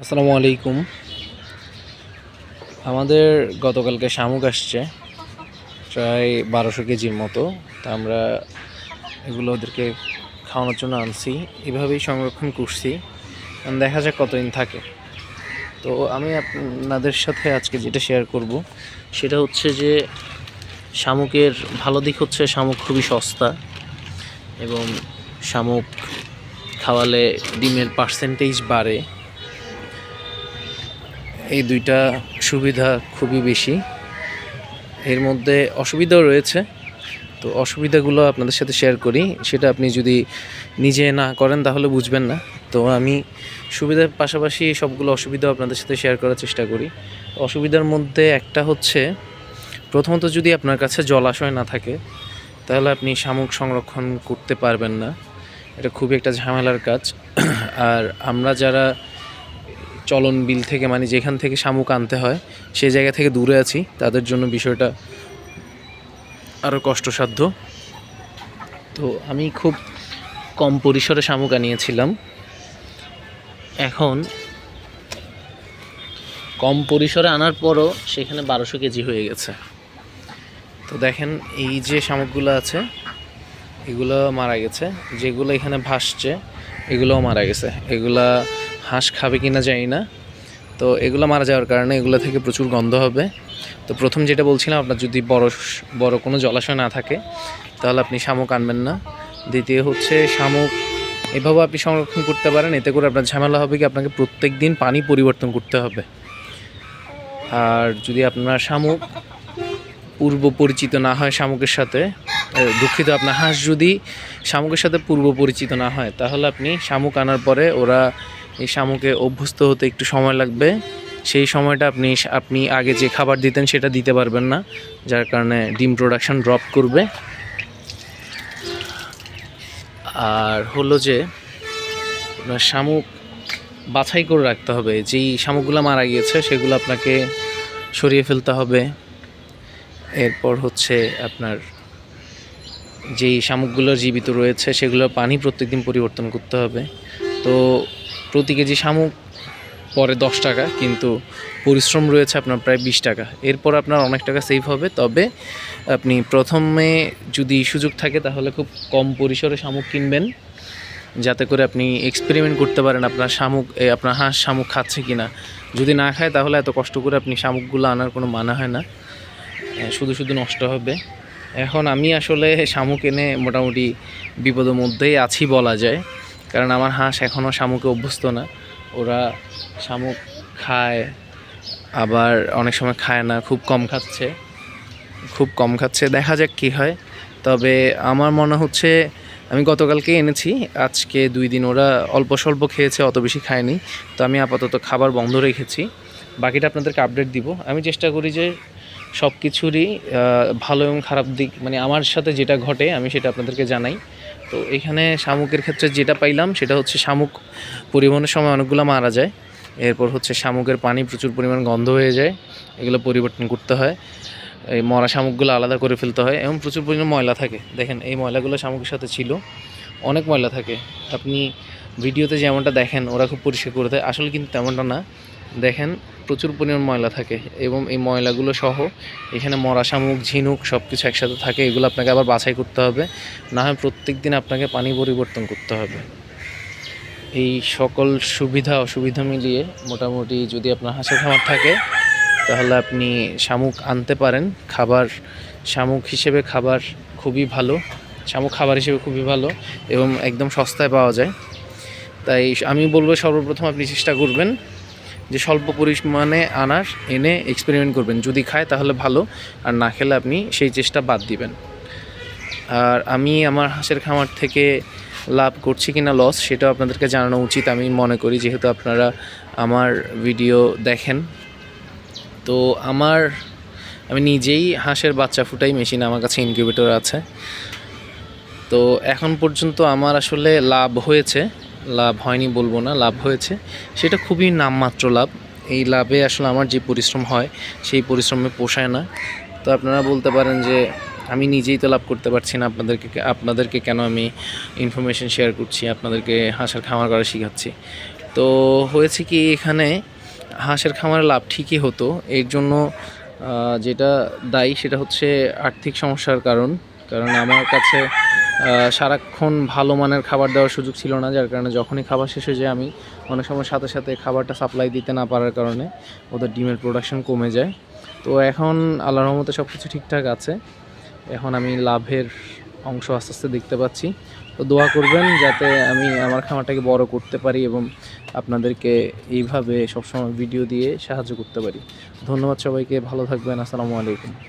আসসালামু আলাইকুম। আমাদের গতকালকে শামুক আসছে, প্রায় বারোশো কেজির মতো। তা আমরা এগুলো ওদেরকে খাওয়ানোর জন্য আনছি, এভাবেই সংরক্ষণ করছি। দেখা যাক কতদিন থাকে। তো আমি আপনাদের সাথে আজকে যেটা শেয়ার করব, সেটা হচ্ছে যে শামুকের ভালো দিক হচ্ছে শামুক খুবই সস্তা এবং শামুক খাওয়ালে ডিমের পার্সেন্টেজ বাড়ে। এই দুইটা সুবিধা খুবই বেশি। এর মধ্যে অসুবিধাও রয়েছে। তো অসুবিধাগুলো আপনাদের সাথে শেয়ার করি। সেটা আপনি যদি নিজে না করেন তাহলে বুঝবেন না। তো আমি সুবিধার পাশাপাশি সবগুলো অসুবিধাও আপনাদের সাথে শেয়ার করার চেষ্টা করি। অসুবিধার মধ্যে একটা হচ্ছে, প্রথমত যদি আপনার কাছে জলাশয় না থাকে, তাহলে আপনি শামুক সংরক্ষণ করতে পারবেন না। এটা খুবই একটা ঝামেলার কাজ। আর আমরা যারা চলন বিল থেকে মানে যেখান থেকে শামুক আনতে হয়, সেই জায়গা থেকে দূরে আছি। তাদের জন্য বিষয়টা আরও কষ্টসাধ্য। তো আমি খুব কম পরিসরে শামুক আনিয়েছিলাম। এখন কম পরিসরে আনার পরও সেখানে বারোশো কেজি হয়ে গেছে। তো দেখেন, এই যে শামুকগুলো আছে, এগুলো মারা গেছে। যেগুলো এখানে ভাসছে, এগুলোও মারা গেছে। এগুলা হাঁস খাবে কিনা জানি না। তো এগুলো মারা যাওয়ার কারণে এগুলো থেকে প্রচুর গন্ধ হবে। তো প্রথম যেটা বলছিলাম, আপনার যদি বড় বড় কোনো জলাশয় না থাকে, তাহলে আপনি শামুক আনবেন না। দ্বিতীয় হচ্ছে শামুক এভাবে আপনি সংরক্ষণ করতে পারেন, এতে করে আপনার ঝামেলা হবে কি, আপনাকে প্রত্যেক দিন পানি পরিবর্তন করতে হবে। আর যদি আপনার শামুক পূর্ব পরিচিত না হয় শামুকের সাথে দুঃখিত, আপনার হাঁস যদি শামুকের সাথে পূর্ব পরিচিত না হয়, তাহলে আপনি শামুক আনার পরে ওরা এই শামুকে অভ্যস্ত হতে একটু সময় লাগবে। সেই সময়টা আপনি আপনি আগে যে খাবার দিতেন সেটা দিতে পারবেন না, যার কারণে ডিম প্রোডাকশান ড্রপ করবে। আর হলো যে, আপনার শামুক বাছাই করে রাখতে হবে। যেই শামুকগুলো মারা গিয়েছে, সেগুলো আপনাকে সরিয়ে ফেলতে হবে। এরপর হচ্ছে আপনার যেই শামুকগুলো জীবিত রয়েছে, সেগুলো পানি প্রত্যেকদিন পরিবর্তন করতে হবে। তো প্রতি কেজি শামুক পরে দশ টাকা, কিন্তু পরিশ্রম রয়েছে আপনার প্রায় বিশ টাকা। এরপর আপনার অনেক টাকা সেভ হবে, তবে আপনি প্রথমে যদি সুযোগ থাকে তাহলে খুব কম পরিসরে শামুক কিনবেন, যাতে করে আপনি এক্সপেরিমেন্ট করতে পারেন আপনার শামুক আপনার হাঁস শামুক খাচ্ছে কি না যদি না খায় তাহলে এত কষ্ট করে আপনি শামুকগুলো আনার কোনো মানে হয় না। শুধু শুধু নষ্ট হবে। এখন আমি আসলে শামুক এনে মোটামুটি বিপদের মধ্যেই আছি বলা যায়। কারণ আমার হাঁস এখনও শামুকে অভ্যস্ত না। ওরা শামুক খায়, আবার অনেক সময় খায় না, খুব কম খাচ্ছে। খুব কম খাচ্ছে, দেখা যাক কী হয়। তবে আমার মনে হচ্ছে, আমি গতকালকে এনেছি, আজকে দুই দিন ওরা অল্প স্বল্প খেয়েছে, অত বেশি খায়নি। তো আমি আপাতত খাবার বন্ধ রেখেছি। বাকিটা আপনাদেরকে আপডেট দিব। আমি চেষ্টা করি যে সব কিছুরই ভালো এবং খারাপ দিক মানে আমার সাথে যেটা ঘটে, আমি সেটা আপনাদেরকে জানাই। তো এখানে শামুকের ক্ষেত্রে যেটা পাইলাম, সেটা হচ্ছে শামুক পরিবহনের সময় অনেকগুলো মারা যায়। এরপর হচ্ছে শামুকের পানি প্রচুর পরিমাণ গন্ধ হয়ে যায়, এগুলো পরিবর্তন করতে হয়। এই মরা শামুকগুলো আলাদা করে ফেলতে হয়, এবং প্রচুর পরিমাণ ময়লা থাকে। দেখেন, এই ময়লাগুলো শামুকের সাথে ছিল, অনেক ময়লা থাকে। আপনি ভিডিওতে যেমনটা দেখেন, ওরা খুব পরিষ্কার করে দেয়। আসলে কিন্তু তেমনটা না। দেখেন প্রচুর পরিমাণ ময়লা থাকে এবং এই ময়লাগুলো সহ এখানে মরা শামুক, ঝিনুক সব কিছু একসাথে থাকে, এগুলো আপনাকে আবার বাছাই করতে হবে। না হয় প্রত্যেক দিন আপনাকে পানি পরিবর্তন করতে হবে। এই সকল সুবিধা, অসুবিধা মিলিয়ে মোটামুটি যদি আপনার হাঁসের খামার থাকে, তাহলে আপনি শামুক আনতে পারেন। খাবার, শামুক হিসেবে খাবার খুবই ভালো, শামুক খাবার হিসেবে খুবই ভালো এবং একদম সস্তায় পাওয়া যায়। তাই আমি বলব সর্বপ্রথম আপনি চেষ্টা করবেন যে স্বল্প পরিমাণে আনার, এনে এক্সপেরিমেন্ট করবেন। যদি খায় তাহলে ভালো, আর না খেলে আপনি সেই চেষ্টা বাদ দিবেন। আর আমি আমার হাঁসের খামার থেকে লাভ করছি কি না লস সেটাও আপনাদেরকে জানানো উচিত। আমি মনে করি যেহেতু আপনারা আমার ভিডিও দেখেন। তো আমার, আমি নিজেই হাঁসের বাচ্চা ফুটাই মেশিন আমার কাছে ইনকিউবেটর আছে। তো এখন পর্যন্ত আমার আসলে লাভ হয়েছে। লাভ হয়নি বলব না, লাভ হয়েছে। সেটা খুবই নামমাত্র লাভ। এই লাভে আসলে আমার যে পরিশ্রম হয়, সেই পরিশ্রমে পোষায় না। তো আপনারা বলতে পারেন যে, আমি নিজেই তো লাভ করতে পারছি না, আপনাদেরকে আপনাদেরকে কেন আমি ইনফরমেশন শেয়ার করছি, আপনাদেরকে হাঁসের খামার করা শেখাচ্ছি? তো হয়েছে কি, এখানে হাঁসের খামারে লাভ ঠিকই হতো। এর জন্য যেটা দায়ী সেটা হচ্ছে আর্থিক সমস্যার কারণ। কারণ আমার কাছে সারাক্ষণ ভালো মানের খাবার দেওয়ার সুযোগ ছিল না, যার কারণে যখনই খাবার শেষ হয়ে যায় আমি অনেক সময় সাথে সাথে খাবারটা সাপ্লাই দিতে না পারার কারণে ওদের ডিমের প্রোডাকশন কমে যায়। তো এখন আল্লাহর রহমতে সব কিছু ঠিকঠাক আছে। এখন আমি লাভের অংশ আস্তে আস্তে দেখতে পাচ্ছি। তো দোয়া করবেন যাতে আমি আমার খামারটাকে বড় করতে পারি এবং আপনাদেরকে এইভাবে সবসময় ভিডিও দিয়ে সাহায্য করতে পারি। ধন্যবাদ সবাইকে, ভালো থাকবেন, আসসালামু আলাইকুম।